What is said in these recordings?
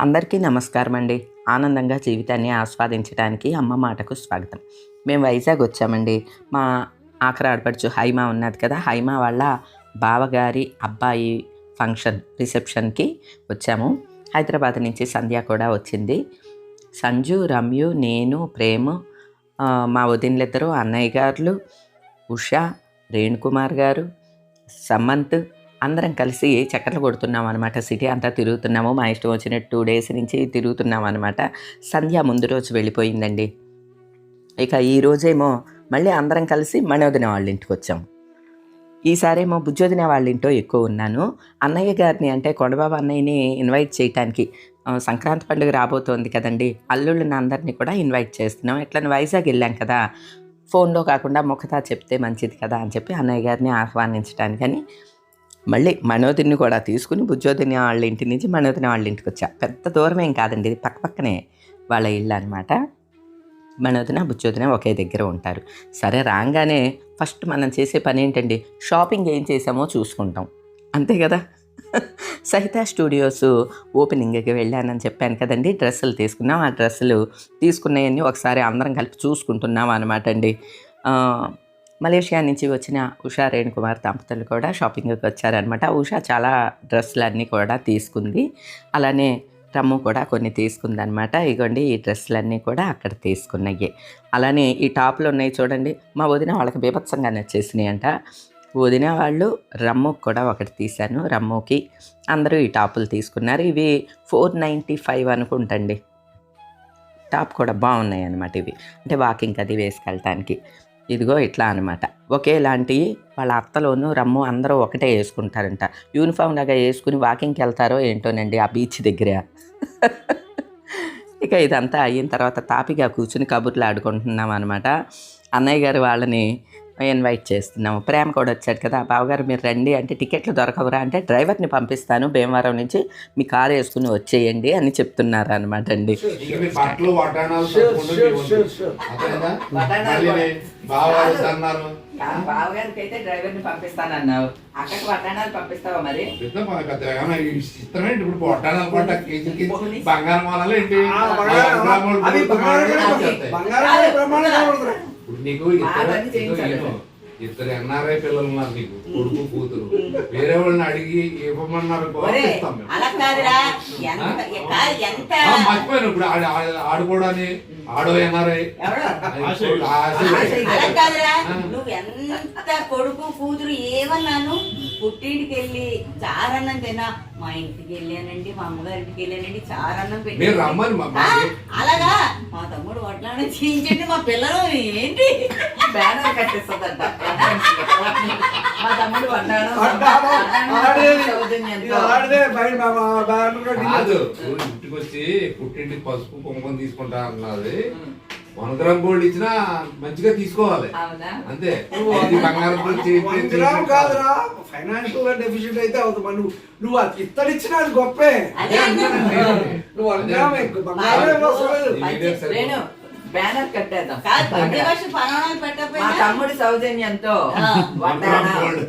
అందరికీ నమస్కారం అండి ఆనందంగా జీవితాన్ని ఆస్వాదించడానికి అమ్మ మాటకు స్వాగతం. మేము వైజాగ్ వచ్చామండి. మా ఆఖరి ఆడపడుచు హైమా ఉన్నది కదా హైమా వాళ్ళ బావగారి అబ్బాయి ఫంక్షన్ రిసెప్షన్కి వచ్చాము. హైదరాబాద్ నుంచి సంధ్య కూడా వచ్చింది. సంజు రమ్యు నేను ప్రేము మా వదినలిద్దరూ అన్నయ్య గారులు ఉషా రేణుకుమార్ గారు సమంత్ అందరం కలిసి చక్కర్లు కొడుతున్నాం అనమాట సిటీ అంతా తిరుగుతున్నాము. మా ఇష్టం వచ్చిన టూ డేస్ నుంచి తిరుగుతున్నాం అనమాట సంధ్య ముందు రోజు వెళ్ళిపోయిందండి. ఇక ఈ రోజేమో మళ్ళీ అందరం కలిసి మనోదిన వాళ్ళ ఇంటికి వచ్చాం ఈసారేమో బుజ్జోదిన వాళ్ళ ఇంటో ఎక్కువ ఉన్నాను. అన్నయ్య గారిని అంటే కొండబాబు అన్నయ్యని ఇన్వైట్ చేయటానికి సంక్రాంతి పండుగ రాబోతోంది కదండి. అల్లుళ్ళని అందరినీ కూడా ఇన్వైట్ చేస్తున్నాం. ఎట్లని వైజాగ్ వెళ్ళాం కదా. ఫోన్లో కాకుండా ముఖతా చెప్తే మంచిది కదా అని చెప్పి అన్నయ్య గారిని ఆహ్వానించడానికని మళ్ళీ మనోదిని కూడా తీసుకుని బుజ్జోదిని వాళ్ళ ఇంటి నుంచి మనోదిని వాళ్ళ ఇంటికి వచ్చా. పెద్ద దూరం ఏం కాదండి ఇది పక్క పక్కనే వాళ్ళ ఇల్లు అనమాట మనోదిన బుజ్జోదిన ఒకే దగ్గర ఉంటారు. సరే రాగానే ఫస్ట్ మనం చేసే పని ఏంటండి? షాపింగ్ ఏం చేసామో చూసుకుంటాం. అంతే కదా? సహిత స్టూడియోస్ ఓపెనింగ్కి వెళ్ళానని చెప్పాను కదండి డ్రెస్సులు తీసుకున్నాం. ఆ డ్రెస్సులు తీసుకున్నాయన్నీ ఒకసారి అందరం కలిపి చూసుకుంటున్నాం అనమాట అండి. మలేషియా నుంచి వచ్చిన ఉషా రేణుకుమార్ దంపతులు కూడా షాపింగ్కి వచ్చారనమాట ఉషా చాలా డ్రెస్సులన్నీ కూడా తీసుకుంది. అలానే రమ్ము కూడా కొన్ని తీసుకుందనమాట ఇగోండి ఈ డ్రెస్సులన్నీ కూడా అక్కడ తీసుకున్నాయి. అలానే ఈ టాప్లు ఉన్నాయి చూడండి మా వదిన వాళ్ళకి బీభత్సంగా నచ్చేసినాయి అంట వదిన వాళ్ళు రమ్ముకి కూడా ఒకటి తీశాను. రమ్ముకి అందరూ ఈ టాపులు తీసుకున్నారు. ఇవి ఫోర్ నైంటీ ఫైవ్ అనుకుంటండి. టాప్ కూడా బాగున్నాయి అనమాట ఇవి. అంటే వాకింగ్ అది వేసుకెళ్ళటానికి. ఇదిగో ఇట్లా అనమాట ఒకేలాంటి వాళ్ళ అత్తలోనూ రమ్ము అందరూ ఒకటే వేసుకుంటారంట. యూనిఫామ్ లాగా వేసుకుని వాకింగ్కి వెళ్తారో ఏంటోనండి ఆ బీచ్ దగ్గర. ఇక ఇదంతా అయిన తర్వాత తాపిగా కూర్చుని కబుర్లు ఆడుకుంటున్నాం అనమాట అన్నయ్య గారు వాళ్ళని ఇన్వైట్ చేస్తున్నాము. ప్రేమ కూడా వచ్చాడు కదా. బావగారు మీరు రండి. అంటే టికెట్లు దొరకవురా అంటే డ్రైవర్ని పంపిస్తాను. భీమవరం నుంచి మీ కారు వేసుకుని వచ్చేయండి అని చెప్తున్నారు అనమాట అండి బావగారికి అయితే డ్రైవర్ని పంపిస్తానన్నావు. అక్కడికి వడ్డాణాలు పంపిస్తావా మరి? బంగారం ఇప్పుడు నీకు ఇద్దరు ఎన్ఆర్ఐ పిల్లలు ఉన్నారు నీకు కొడుకు కూతురు. వేరే వాళ్ళని అడిగి ఇవ్వమన్నారు మర్చిపోయాను ఇప్పుడు. ఆడ- ఆడ- ఆడుకోవడాన్ని ఆడో ఎన్ఆర్ఐ. నువ్వు ఎంత కొడుకు కూతురు ఏమన్నాను? పుట్టింటికి వెళ్ళి చారన్నం తిన్నా మా ఇంటికి వెళ్ళానండి మా అమ్మగారింటికి వెళ్ళానండి చారన్నం పెట్టి మీరు రమ్మని మా- ఆ, మాకి- అలాగా. మా తమ్ముడు వడ్లాన చేయించండి మా పిల్లలు ఏంటి? బ్యానర్ కట్టిస్తుందంట. మా తమ్ముడు వడ్డాణం మా- మా కాదు ఇంటికి వచ్చి పుట్టింటికి పసుపు కుంకుమ తీసుకుంటా అన్నది. వన్ గ్రామ్ గోల్డ్ ఇచ్చినా మంచిగా తీసుకోవాలి. అవునా? అంతే. బంగారం కాదురా. ఫైనాన్షియల్గా డెఫిషియెంట్ అయితే అవుతుంది. నువ్వు నువ్వు అది ఇత్తడిచ్చినా అది గొప్పే. నువ్వు వన్ గ్రామ్ బంగారం బ్యానర్ కట్టేద్దాం. మా తమ్ముడి సౌజన్యంతో ఆ. వడ్డాణం. గోల్డ్.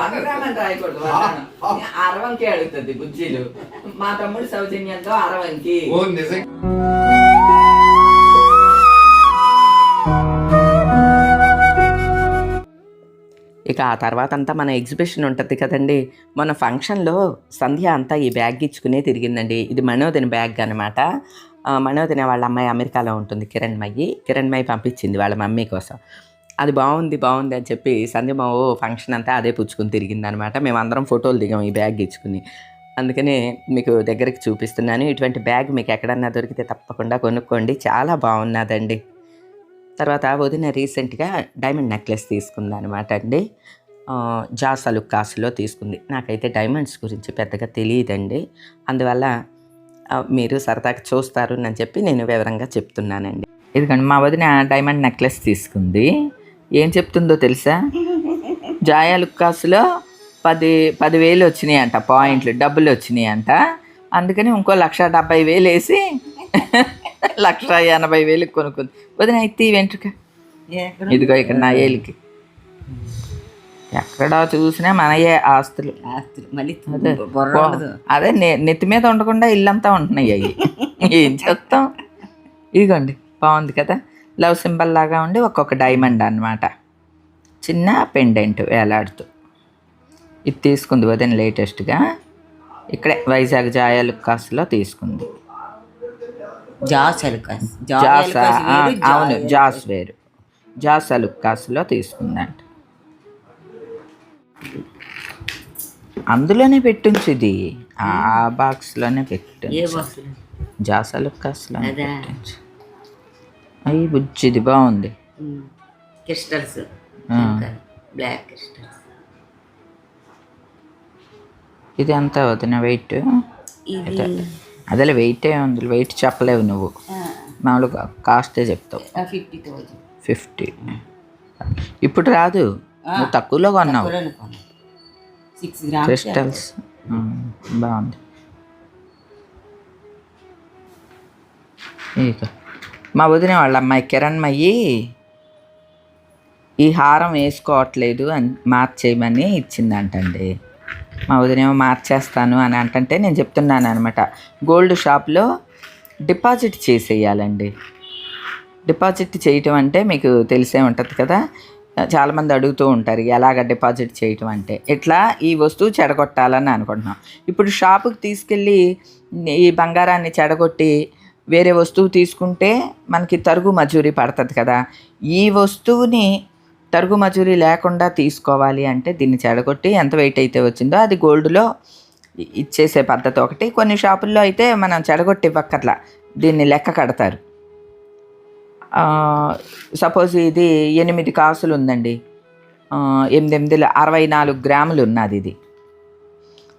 వన్ గ్రామ్ అని రాయకూడదు అరవంకి అడుగుతుంది బుజ్జిలు. మా తమ్ముడి సౌజన్యంతో అరవంకి. ఓ ఇక ఆ తర్వాత అంతా మన ఎగ్జిబిషన్ ఉంటుంది కదండి. మన ఫంక్షన్లో సంధ్య అంతా ఈ బ్యాగ్ ఇచ్చుకునే తిరిగిందండి. ఇది మనోదిన బ్యాగ్ అనమాట మనోదిన వాళ్ళ అమ్మాయి అమెరికాలో ఉంటుంది కిరణ్మయ్యి కిరణ్మయ్యి పంపించింది వాళ్ళ మమ్మీ కోసం. అది బాగుంది బాగుంది అని చెప్పి సంధ్య మా ఓ ఫంక్షన్ అంతా అదే పుచ్చుకుని తిరిగిందనమాట మేము అందరం ఫోటోలు దిగాం ఈ బ్యాగ్ ఇచ్చుకుని అందుకనే మీకు దగ్గరికి చూపిస్తున్నాను. ఇటువంటి బ్యాగ్ మీకు ఎక్కడన్నా దొరికితే తప్పకుండా కొనుక్కోండి. చాలా బాగున్నదండి. తర్వాత వదిన రీసెంట్గా డైమండ్ నెక్లెస్ తీసుకుంది అనమాట అండి జాసలు కాసులో తీసుకుంది. నాకైతే డైమండ్స్ గురించి పెద్దగా తెలియదండి అందువల్ల మీరు సరదాగా చూస్తారు అని చెప్పి నేను వివరంగా చెప్తున్నానండి. ఎందుకంటే మా వదిన డైమండ్ నెక్లెస్ తీసుకుంది. ఏం చెప్తుందో తెలుసా? జాయా లుక్కాసులో పది పదివేలు వచ్చినాయి అంట పాయింట్లు డబ్బులు వచ్చినాయి అంట అందుకని ఇంకో లక్ష డెబ్బై వేలు వేసి లక్ష ఎనభై వేలకు కొనుక్కుంది. వదిన అయితే వెంట్రుక. ఇదిగో ఇక్కడ నా ఏలికి. ఎక్కడ చూసినా మనయే ఆస్తులు. ఆస్తులు. మళ్ళీ అదే. నెత్తి మీద ఉండకుండా ఇల్లంతా ఉంటున్నాయి అవి. ఏం చేస్తాం? ఇదిగోండి బాగుంది కదా? లవ్ సింబల్ లాగా ఉండి ఒక్కొక్క డైమండ్ అన్నమాట. చిన్న పెండెంట్ వేలాడుతూ. ఇది తీసుకుంది వదిన లేటెస్ట్గా. ఇక్కడే వైజాగ్ జాయాలు కాసులో తీసుకుంది. జాస్ అలుకాస్ జాస్ అవును జాస్ వేరు. జాస్ అలుక్కాస్లో తీసుకుందంట. అందులోనే పెట్టించు ఇది ఆ బాక్స్లోనే బాక్స్ జాస్ అలుక్కాస్లో? పెట్టించు. అయ్యి బుజ్జిది బాగుంది. క్రిస్టల్స్. Black crystals. ఇది ఎంత వదిన వెయిట్? ఇది అదే వెయిట్ ఉంది. వెయిట్ చెప్పలేవు నువ్వు. మామూలుగా కాస్టే చెప్తావు. ఫిఫ్టీ థౌజండ్ ఫిఫ్టీ ఇప్పుడు రాదు. నువ్వు తక్కువలో కొన్నావు. క్రిస్టల్స్ బాగుంది. ఇక మా వదిన వాళ్ళ అమ్మాయి కిరణ్మయ్యి ఈ హారం వేసుకోవట్లేదు అని మార్చేయమని ఇచ్చిందంటండి. మా వదినేమో మార్చేస్తాను అని అంటే నేను చెప్తున్నాను అనమాట గోల్డ్ షాప్లో డిపాజిట్ చేసేయాలండి. డిపాజిట్ చేయటం అంటే మీకు తెలిసే ఉంటుంది కదా? చాలామంది అడుగుతూ ఉంటారు ఎలాగ డిపాజిట్ చేయటం అంటే? ఇట్లా ఈ వస్తువు చెడగొట్టాలని అనుకుంటున్నాం. ఇప్పుడు షాపుకి తీసుకెళ్ళి ఈ బంగారాన్ని చెడగొట్టి వేరే వస్తువు తీసుకుంటే మనకి తరుగు మజూరీ పడుతుంది కదా? ఈ వస్తువుని తరుగు మజూరీ లేకుండా తీసుకోవాలి అంటే దీన్ని చెడగొట్టి ఎంత వెయిట్ అయితే వచ్చిందో అది గోల్డ్లో ఇచ్చేసే పద్ధతి ఒకటి. కొన్ని షాపుల్లో అయితే మనం చెడగొట్టి ఇవ్వక్కర్లా. దీన్ని లెక్క కడతారు. సపోజ్ ఇది ఎనిమిది కాసులు ఉందండి. ఎనిమిది ఎనిమిది అరవై నాలుగు గ్రాములు ఉన్నది ఇది.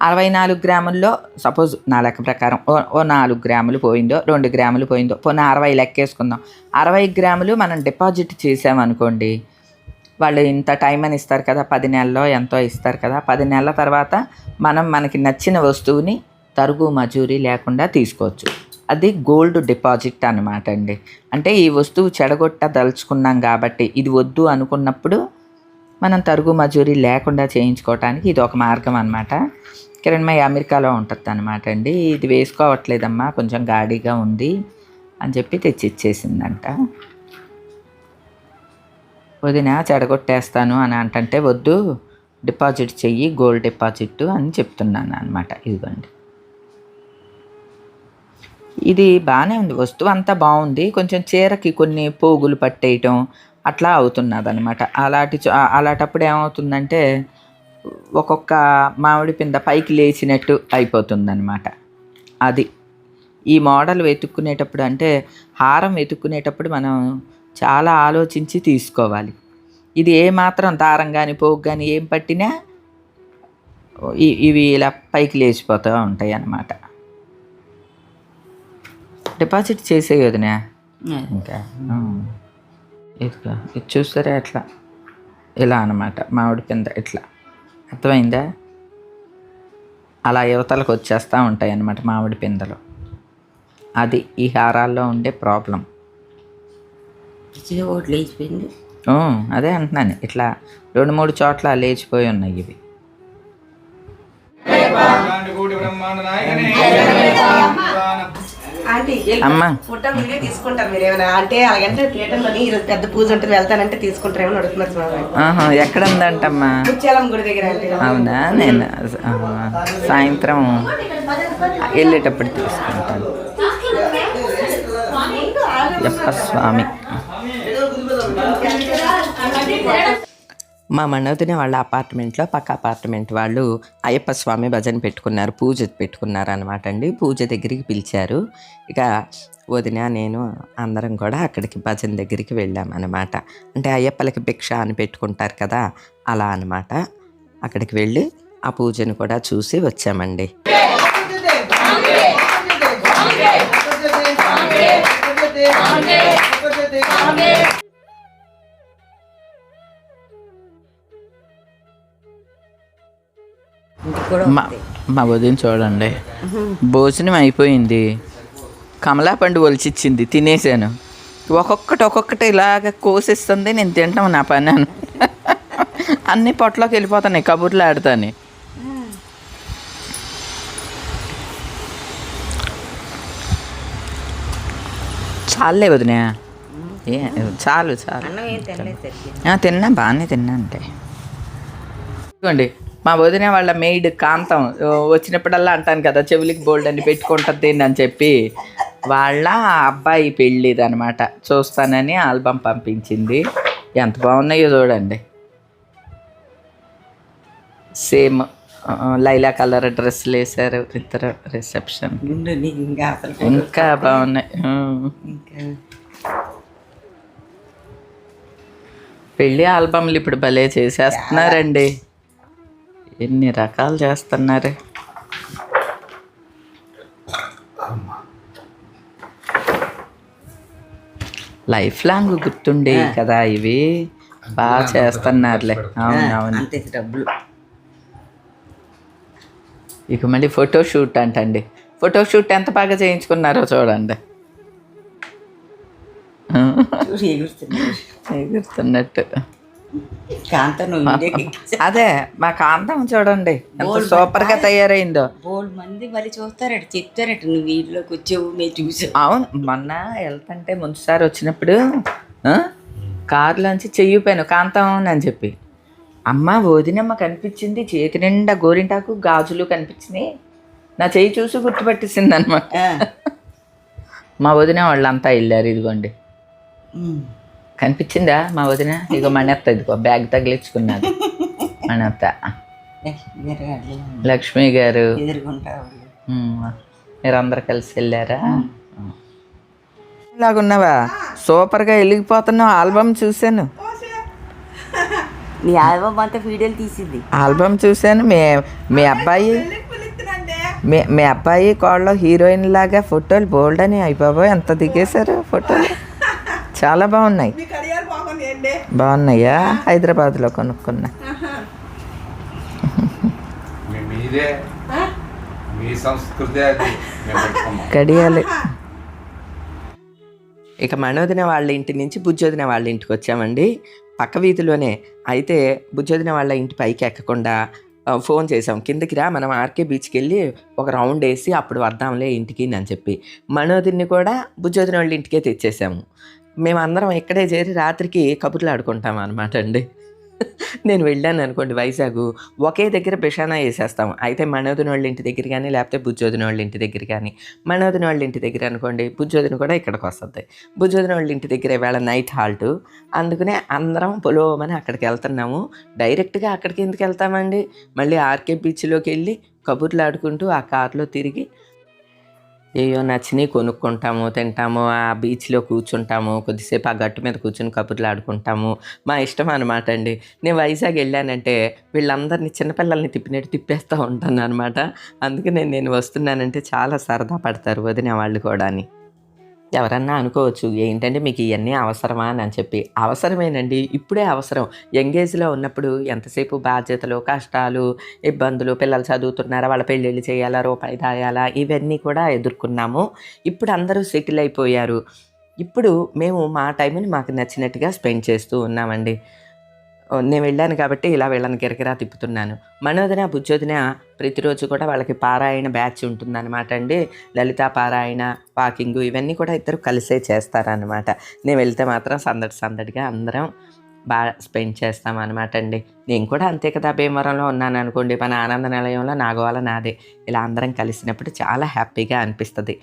అరవై నాలుగు గ్రాముల్లో సపోజ్ నా లెక్క ప్రకారం ఓ ఓ నాలుగు గ్రాములు పోయిందో రెండు గ్రాములు పోయిందో పోనీ అరవై లెక్కేసుకుందాం. అరవై గ్రాములు మనం డిపాజిట్ చేసామనుకోండి వాళ్ళు ఇంత టైం అని ఇస్తారు కదా పది నెలల్లో ఎంతో ఇస్తారు కదా పది నెలల తర్వాత మనం మనకి నచ్చిన వస్తువుని తరుగు మజూరీ లేకుండా తీసుకోవచ్చు. అది గోల్డ్ డిపాజిట్ అనమాట అండి. అంటే ఈ వస్తువు చెడగొట్టదలుచుకున్నాం కాబట్టి ఇది వద్దు అనుకున్నప్పుడు మనం తరుగు మజూరీ లేకుండా చేయించుకోవటానికి ఇది ఒక మార్గం అనమాట కిరణ్మయ్య అమెరికాలో ఉంటుంది అనమాట అండి. ఇది వేసుకోవట్లేదమ్మా కొంచెం గాడిగా ఉంది అని చెప్పి తెచ్చి ఇచ్చేసిందంట వదిన చెడగొట్టేస్తాను అని అంటంటే వద్దు డిపాజిట్ చెయ్యి గోల్డ్ డిపాజిట్ అని చెప్తున్నాను అనమాట ఇదిగోండి. ఇది బాగానే ఉంది. వస్తువు అంతా బాగుంది. కొంచెం చీరకి కొన్ని పోగులు పట్టేయటం అట్లా అవుతున్నది అనమాట అలాంటి చో- అలాంటప్పుడు ఏమవుతుందంటే ఒక్కొక్క మామిడి పింద పైకి లేచినట్టు అయిపోతుంది అది ఈ మోడల్ వెతుక్కునేటప్పుడు అంటే హారం వెతుక్కునేటప్పుడు మనం చాలా ఆలోచించి తీసుకోవాలి. ఇది ఏ మాత్రం దారం కానీ పోగు కానీ ఏం పట్టినా ఇవి ఇలా పైకి లేచిపోతూ ఉంటాయి అన్నమాట. డిపాజిట్ చేసే వదినా. ఇంకా. ఇదిగో ఇది చూస్తారా ఎట్లా ఇలా అన్నమాట మామిడి పింద ఇట్లా. అర్థమైందా? అలా యువతలకు వచ్చేస్తూ ఉంటాయి అన్నమాట మామిడి పిందలు. అది ఈ హారాల్లో ఉండే ప్రాబ్లం. లేచిపోయింది. అదే అంటున్నాను. ఇట్లా రెండు మూడు చోట్ల లేచిపోయి ఉన్నాయి ఇవి. అమ్మా. ఫోటో వీడియో తీసుకుంటారు మీరు ఏమైనా? అంటే అలాగంటే థియేటర్లోని ఈరోజు పెద్ద పూజ ఉంటుంది వెళ్తానంటే తీసుకుంటారేమో అడుగుతున్నారు స్వామి? ఆహా, ఎక్కడ ఉందంటమ్మా ముత్యాలం గుడి దగ్గర అంటే. అవునా? నేను సాయంత్రం వెళ్ళేటప్పుడు తీసుకుంటాను. అయ్యప్ప స్వామి. మా మనోదిన వాళ్ళ అపార్ట్మెంట్లో పక్క అపార్ట్మెంట్ వాళ్ళు అయ్యప్ప స్వామి భజన పెట్టుకున్నారు పూజ పెట్టుకున్నారు అనమాట అండి. పూజ దగ్గరికి పిలిచారు. ఇక వదిన నేను అందరం కూడా అక్కడికి భజన దగ్గరికి వెళ్ళామన్నమాట. అంటే అయ్యప్పలకి భిక్ష అని పెట్టుకుంటారు కదా అలా అనమాట అక్కడికి వెళ్ళి ఆ పూజను కూడా చూసి వచ్చామండి. కూడా మా మా వదిన చూడండి. భోజనం అయిపోయింది. కమలా పండు ఒలిచిచ్చింది. తినేసాను ఒక్కొక్కటి ఒక్కొక్కటి ఇలాగ కోసిస్తుంది. నేను తింటాం నా పని అని. అన్ని పొట్టలోకి వెళ్ళిపోతున్నాయి. కబుర్లు ఆడుతాని. చాలే వదినా. ఏ చాలు చాలు. తిన్నా బాగానే తిన్నా అంటే ఇదిగోండి. మా వదిన వాళ్ళ మెయిడ్ కాంతం వచ్చినప్పుడల్లా అంటాను కదా చెవులకి బోల్డ్ అని పెట్టుకుంటుంది అని చెప్పి వాళ్ళ అబ్బాయి పెళ్ళిది అనమాట చూస్తానని ఆల్బమ్ పంపించింది. ఎంత బాగున్నాయో చూడండి. సేమ్ లైలా కలర్ డ్రెస్సులు వేసారు ఇద్దరు రిసెప్షన్ ఇంకా బాగున్నాయి. పెళ్ళి ఆల్బమ్లు ఇప్పుడు భలే చేసేస్తున్నారండి. ఎన్ని రకాలు చేస్తున్నారు? లైఫ్ లాంగ్ గుర్తుండే కదా ఇవి. బాగా చేస్తున్నారులే. అవునవును అంతే డబ్బులు. ఇక మళ్ళీ ఫోటో షూట్ అంటండి. ఫోటో షూట్ ఎంత బాగా చేయించుకున్నారో చూడండి. ఎగురుతున్నట్టు. కాంత అదే మా కాంతం చూడండి సూపర్గా తయారైందో. మంది మళ్ళీ చూస్తారట చెప్తారట నువ్వు వీటిలోకి వచ్చావు మేము చూసావు అవును మొన్న వెళ్తుంటే ముందుసారి వచ్చినప్పుడు కారులోంచి చెయ్యిపోయాను కాంతం అని చెప్పి. అమ్మ వదినమ్మ కనిపించింది చేతి నిండా గోరింటాకు గాజులు కనిపించినాయి. నా చెయ్యి చూసి గుర్తుపట్టేసింది అనమాట మా వదిన వాళ్ళంతా వెళ్ళారు ఇదిగోండి. కనిపించిందా మా వదిన? ఇగో మణెత్త ఇదిగో బ్యాగ్ తగిలించుకున్నది మణెత్త లక్ష్మి గారు. మీరందరు కలిసి వెళ్ళారా? ఇలాగున్నావా? సూపర్గా వెలిగిపోతున్నావు. ఆల్బమ్ చూశాను. నీ ఆల్బమ్ అంతా వీడియోలు తీసింది. ఆల్బమ్ చూశాను. మీ మీ అబ్బాయి మీ మీ అబ్బాయి కోళ్ళ హీరోయిన్ లాగా ఫోటోలు బోల్డ్ అని. అయిపోయి ఎంత దిగేశారు ఫోటోలు. చాలా బాగున్నాయి. బాగున్నాయా? హైదరాబాద్లో కొనుక్కున్నా. మీ మీదే. మీ సంస్కృతి అది. మేము పెట్టుకున్నాం కడియాలి ఇక మనోదిన వాళ్ళ ఇంటి నుంచి బుజ్జోదిన వాళ్ళ ఇంటికి వచ్చామండి. పక్క వీధిలోనే అయితే బుజ్జోదిన వాళ్ళ ఇంటి పైకి ఎక్కకుండా ఫోన్ చేసాం కిందకి రా మనం ఆర్కే బీచ్కి వెళ్ళి ఒక రౌండ్ వేసి అప్పుడు వద్దాంలే ఇంటికి అని చెప్పి. మనోదిని కూడా బుజ్జోదిన వాళ్ళ ఇంటికే తెచ్చేసాము. మేమందరం ఇక్కడే చేరి రాత్రికి కబుర్లు ఆడుకుంటాం అనమాట అండి. నేను వెళ్ళాను అనుకోండి వైజాగ్. ఒకే దగ్గర బిషానా వేసేస్తాం. అయితే మనోదిన వాళ్ళ ఇంటి దగ్గర కానీ లేకపోతే బుజ్జోదిన వాళ్ళ ఇంటి దగ్గర కానీ మనోదిన వాళ్ళ ఇంటి దగ్గర అనుకోండి బుజ్జోదిన కూడా ఇక్కడికి వస్తుంది. బుజ్జోదిన వాళ్ళ ఇంటి దగ్గర వేళ నైట్ హాల్ట్. అందుకనే అందరం పొలోమని అక్కడికి వెళ్తున్నాము. డైరెక్ట్గా అక్కడికి ఎందుకు వెళ్తామండి? మళ్ళీ ఆర్కే బీచ్లోకి వెళ్ళి కబుర్లు ఆడుకుంటూ ఆ కార్లో తిరిగి ఏయో నచ్చినవి కొనుక్కుంటాము తింటాము ఆ బీచ్లో కూర్చుంటాము కొద్దిసేపు ఆ గట్టు మీద కూర్చుని కబుర్లు ఆడుకుంటాము. మా ఇష్టం అనమాట అండి. నేను వైజాగ్ వెళ్ళానంటే వీళ్ళందరినీ చిన్నపిల్లల్ని తిప్పినట్టు తిప్పేస్తూ ఉంటాను అనమాట అందుకే నేను నేను వస్తున్నానంటే చాలా సరదా పడతారు వదిన వాళ్ళు కూడా అని ఎవరన్నా అనుకోవచ్చు ఏంటంటే మీకు ఇవన్నీ అవసరమా? అని చెప్పి. అవసరమేనండి ఇప్పుడే అవసరం. యంగేజ్లో ఉన్నప్పుడు ఎంతసేపు బాధ్యతలు కష్టాలు ఇబ్బందులు పిల్లలు చదువుతున్నారా వాళ్ళ పెళ్ళిళ్ళు చేయాలా రూపాయి దాయాలా ఇవన్నీ కూడా ఎదుర్కొన్నాము. ఇప్పుడు అందరూ సెటిల్ అయిపోయారు. ఇప్పుడు మేము మా టైంని మాకు నచ్చినట్టుగా స్పెండ్ చేస్తూ ఉన్నామండి. నేను వెళ్ళాను కాబట్టి ఇలా వీళ్ళని గిరగిరా తిప్పుతున్నాను. మనోదిన బుజ్జోదిన ప్రతిరోజు కూడా వాళ్ళకి పారాయణ బ్యాచ్ ఉంటుందన్నమాట అండి. లలిత పారాయణ వాకింగ్ ఇవన్నీ కూడా ఇద్దరు కలిసే చేస్తారనమాట నేను వెళ్తే మాత్రం సందడి సందడిగా అందరం బాగా స్పెండ్ చేస్తాం అనమాట అండి. నేను కూడా అంతే కదా భీమవరంలో ఉన్నాను అనుకోండి మన ఆనంద నిలయంలో నాగోవాల నాదే. ఇలా అందరం కలిసినప్పుడు చాలా హ్యాపీగా అనిపిస్తుంది.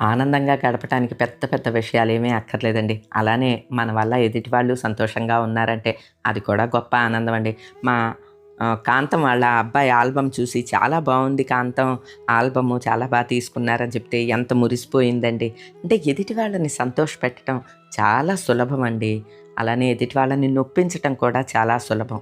ఆనందంగా గడపడానికి పెద్ద పెద్ద విషయాలు ఏమీ అక్కర్లేదండి. అలానే మన వల్ల ఎదుటి వాళ్ళు సంతోషంగా ఉన్నారంటే అది కూడా గొప్ప ఆనందం అండి. మా కాంతం వాళ్ళ అబ్బాయి ఆల్బమ్ చూసి చాలా బాగుంది కాంతం ఆల్బము చాలా బాగా తీసుకున్నారని చెప్తే ఎంత మురిసిపోయిందండి. అంటే ఎదుటి వాళ్ళని సంతోషపెట్టడం చాలా సులభం అండి. అలానే ఎదుటి వాళ్ళని నొప్పించటం కూడా చాలా సులభం.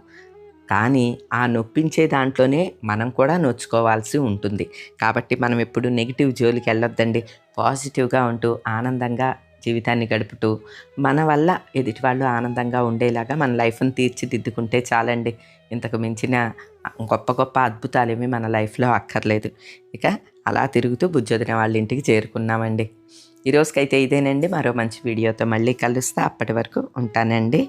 కానీ ఆ నొప్పించే దాంట్లోనే మనం కూడా నొచ్చుకోవాల్సి ఉంటుంది. కాబట్టి మనం ఎప్పుడు నెగిటివ్ జోలికి వెళ్ళొద్దండి. పాజిటివ్గా ఉంటూ ఆనందంగా జీవితాన్ని గడుపుతూ మన వల్ల ఎదుటి వాళ్ళు ఆనందంగా ఉండేలాగా మన లైఫ్ని తీర్చిదిద్దుకుంటే చాలండి. ఇంతకు మించిన గొప్ప గొప్ప అద్భుతాలేమీ మన లైఫ్లో అక్కర్లేదు. ఇక అలా తిరుగుతూ బుజ్జొదిన వాళ్ళ ఇంటికి చేరుకున్నామండి. ఈ రోజుకైతే ఇదేనండి. మరో మంచి వీడియోతో మళ్ళీ కలుస్తా. అప్పటి వరకు ఉంటానండి.